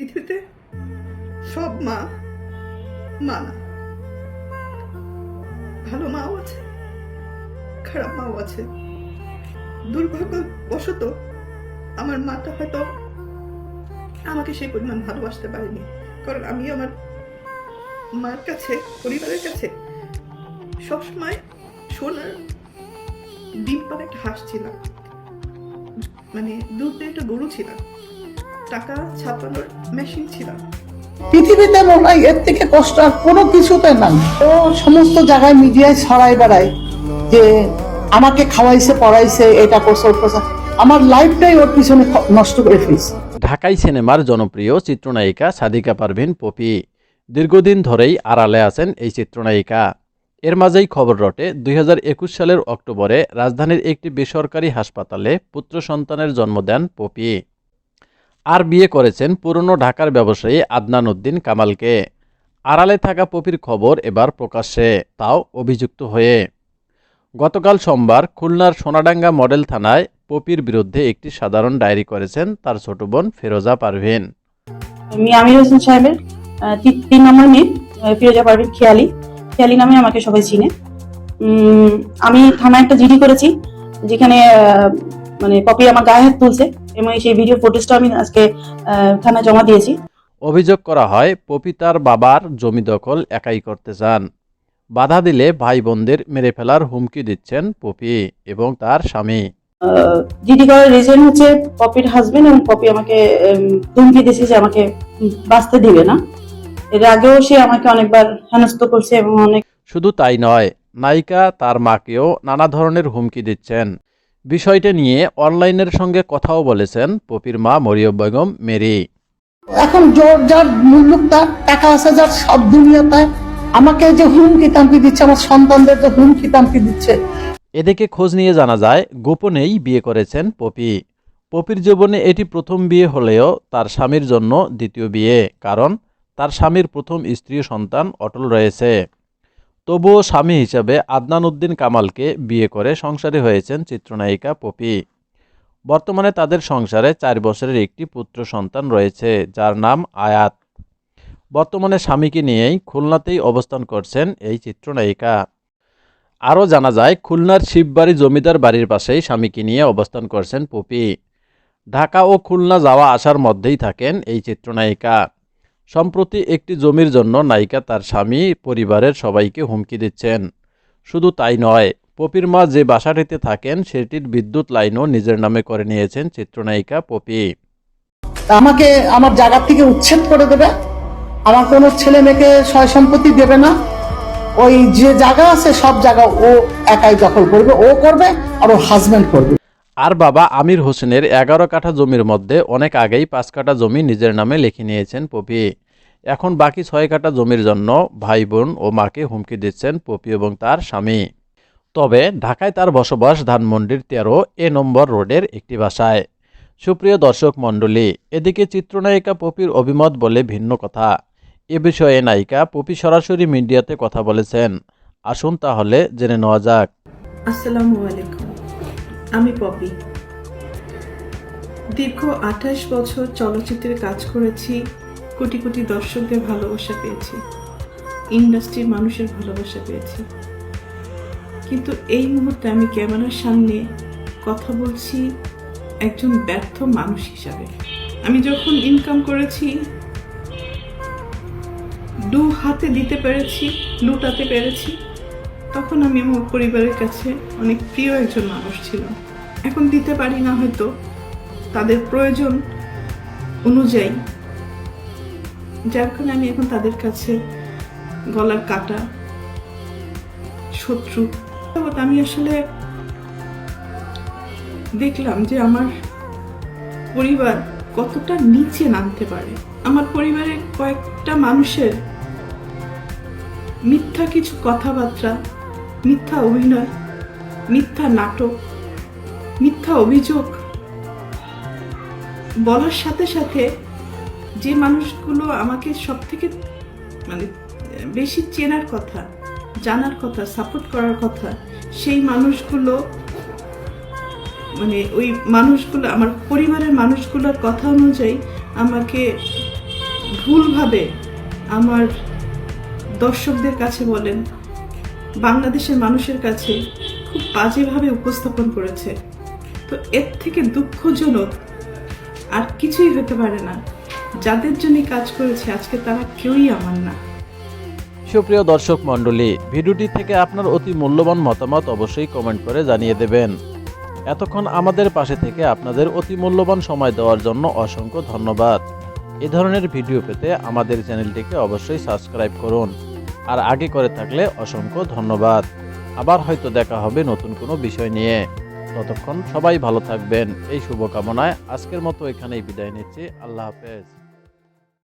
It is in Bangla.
পৃথিবীতে সব মা মা না। ভালো মাও আছে, খারাপ মাও আছে। দুর্ভাগ্যবশত আমার মাটা হয়তো আমাকে সেই পরিমাণ ভালোবাসতে পারেনি। কারণ আমি আমার মার কাছে, পরিবারের কাছে সবসময় সোনার ডিম পারে একটা হাঁস ছিলাম মানে দুধ একটা গরু ছিলাম। টাকা ছাপানোর মেশিন ছিলাম পৃথিবীতে মনে হয় এর থেকে কষ্ট আর কোনো কিছুতে নাই। ও সমস্ত জায়গায় মিডিয়ায় ছড়াই বেড়ায় যে আমাকে খাওয়াইছে পড়াইছে এটা করছে ওর আমার লাইফটাই ওর পিছনে নষ্ট করে ফেলছে। ঢাকাই সিনেমার জনপ্রিয় চিত্রনায়িকা সাদিকা পারভিন পপি। দীর্ঘদিন ধরেই আড়ালে আছেন এই চিত্রনায়িকা। এর মাঝেই খবর রটে দুই হাজার একুশ সালের অক্টোবরে রাজধানীর একটি বেসরকারি হাসপাতালে পুত্র সন্তানের জন্ম দেন পপি। আর বিয়ে করেছেন পুরনো ঢাকার ব্যবসায়ী আদনান উদ্দিন কামালকে। আড়ালে থাকা পপির খবর এবার প্রকাশ্যে, তাও অভিযুক্ত হয়ে। গতকাল সোমবার খুলনার সোনাডাঙ্গা মডেল থানায় পপির বিরুদ্ধে একটি সাধারণ ডায়েরি করেছেন তার ছোট বোন ফেরোজা পারভিন। আমি আমির হোসেন সাহেবের তিন নম্বর মেয়ে ফিরোজা পারভিন খেয়ালি। খেয়ালি নামে আমাকে সবাই চিনে। আমি থানায় একটা জিডি করেছি, যেখানে মানে কপি আমার গায়ে হাত তুলছে এবং সেই ভিডিও ফুটেজটা আমি আজকে থানায় জমা দিয়েছি। অভিযোগ করা হয় পপি তার বাবার জমি দখল একাই করতে চান। বাধা দিলে ভাই বোনদের মেরে ফেলার হুমকি দিচ্ছেন পপি এবং তার স্বামী। জিডি করার রিজন হচ্ছে পপির হাজবেন্ড এবং পপি আমাকে ধমকি দিয়েছে যে আমাকে বাঁচতে দিবে না। এর আগেও সে আমাকে অনেকবার হেনস্থ করছে এবং অনেক শুধু তাই নয় নায়িকা তার মাকেও নানা ধরনের হুমকি দিচ্ছেন। বিষয়টা নিয়ে অনলাইনের সঙ্গে কথাও বলেছেন পপির মা মরিয়ম বেগম মেরি। এখন জোর যার মূল্যক তার টাকা আছে যার সব দুনিয়াতে। আমাকে যে হুমকি তামকি দিচ্ছে আমার সন্তানদের যে হুমকি তামকি দিচ্ছে। এদিকে খোঁজ নিয়ে জানা যায় গোপনেই বিয়ে করেছেন পপি। পপির জীবনে এটি প্রথম বিয়ে হলেও তার স্বামীর জন্য দ্বিতীয় বিয়ে কারণ তার স্বামীর প্রথম স্ত্রী সন্তান অটল রয়েছে। তবুও স্বামী হিসাবে আদনান উদ্দিন কামালকে বিয়ে করে সংসারী হয়েছেন চিত্রনায়িকা পপি। বর্তমানে তাদের সংসারে চার বছরের একটি পুত্র সন্তান রয়েছে, যার নাম আয়াত। বর্তমানে স্বামীকে নিয়েই খুলনাতেই অবস্থান করছেন এই চিত্রনায়িকা। আরও জানা যায়, খুলনার শিববাড়ি জমিদার বাড়ির পাশেই স্বামীকে নিয়ে অবস্থান করছেন পপি। ঢাকা ও খুলনা যাওয়া আসার মধ্যেই থাকেন এই চিত্রনায়িকা। সম্প্রতি একটি জমির জন্য নায়িকা তার স্বামী, পরিবারের সবাইকে হুমকি দিচ্ছেন। শুধু তাই নয়, পপির মা যে বাসাটিতে থাকেন, সেটির বিদ্যুৎ লাইনও নিজের নামে করে নিয়েছেন চিত্রনায়িকা পপি। আমাকে আমার জায়গা থেকে উচ্ছেদ করে দেবে। আমার কোনো ছেলে মেয়েকে সয় সম্পত্তি দেবে না। ওই যে জায়গা আছে, সব জায়গা ও একাই দখল করবে। ও করবে আর ওর হাজব্যান্ড করবে। আর বাবা আমির হোসেনের এগারো কাঠা জমির মধ্যে অনেক আগেই পাঁচ কাঠা জমি নিজের নামে লিখে নিয়েছেন পপি। এখন বাকি ছয় কাঠা জমির জন্য ভাই বোন ও মাকে হুমকি দিচ্ছেন পপি এবং তার স্বামী। তবে ঢাকায় তার বসবাস ধানমন্ডির তেরো এ নম্বর রোডের একটি বাসায়। সুপ্রিয় দর্শক মণ্ডলী, এদিকে চিত্রনায়িকা পপির অভিমত বলে ভিন্ন কথা। এ বিষয়ে নায়িকা পপি সরাসরি মিডিয়াতে কথা বলেছেন। আসুন তাহলে জেনে নেওয়া যাক। আসসালামু আলাইকুম। আমি পপি। দীর্ঘ আঠাশ বছর চলচ্চিত্রে কাজ করেছি, কোটি কোটি দর্শকদের ভালোবাসা পেয়েছি, ইন্ডাস্ট্রির মানুষের ভালোবাসা পেয়েছি। কিন্তু এই মুহূর্তে আমি ক্যামেরার সামনে কথা বলছি একজন ব্যর্থ মানুষ হিসাবে। আমি যখন ইনকাম করেছি, দু হাতে দিতে পেরেছি, লুটাতে পেরেছি তখন আমি আমার পরিবারের কাছে অনেক প্রিয় একজন মানুষ ছিলাম। এখন দিতে পারি না হয়তো। তাদের প্রয়োজন অনুযায়ী। যার কারণে আমি এখন তাদের কাছে গলার কাটা, শত্রু। আমি আসলে দেখলাম যে আমার পরিবার কতটা নিচে নামতে পারে। আমার পরিবারের কয়েকটা মানুষের মিথ্যা কিছু কথাবার্তা মিথ্যা অভিনয়, মিথ্যা নাটক, মিথ্যা অভিযোগ বলার সাথে সাথে যে মানুষগুলো আমাকে সব থেকে মানে বেশি চেনার কথা, জানার কথা সাপোর্ট করার কথা, সেই মানুষগুলো মানে ওই মানুষগুলো, আমার পরিবারের মানুষগুলোর কথা অনুযায়ী আমাকে ভুলভাবে আমার দর্শকদের কাছে বলেন বাংলাদেশের মানুষের কাছে খুব বাজেভাবে উপস্থাপন করেছে। তো এর থেকে দুঃখজনক আর কিছুই হতে পারে না। যাদের জন্য কাজ করেছে, আজকে তারা কেউই আমার না। সুপ্রিয় দর্শক মণ্ডলী, ভিডিওটি থেকে আপনার অতি মূল্যবান মতামত অবশ্যই কমেন্ট করে জানিয়ে দেবেন। এতক্ষণ আমাদের পাশে থেকে আপনাদের অতি মূল্যবান সময় দেওয়ার জন্য অসংখ্য ধন্যবাদ। এ ধরনের ভিডিও পেতে আমাদের চ্যানেলটিকে অবশ্যই সাবস্ক্রাইব করুন। আর আগে করে থাকলে অসংখ্য ধন্যবাদ। আবার হয়তো দেখা হবে নতুন কোনো বিষয় নিয়ে। ততক্ষণ সবাই ভালো থাকবেন। এই শুভকামনায় আজকের মতো এখানেই বিদায় নিচ্ছি। আল্লাহ হাফেজ।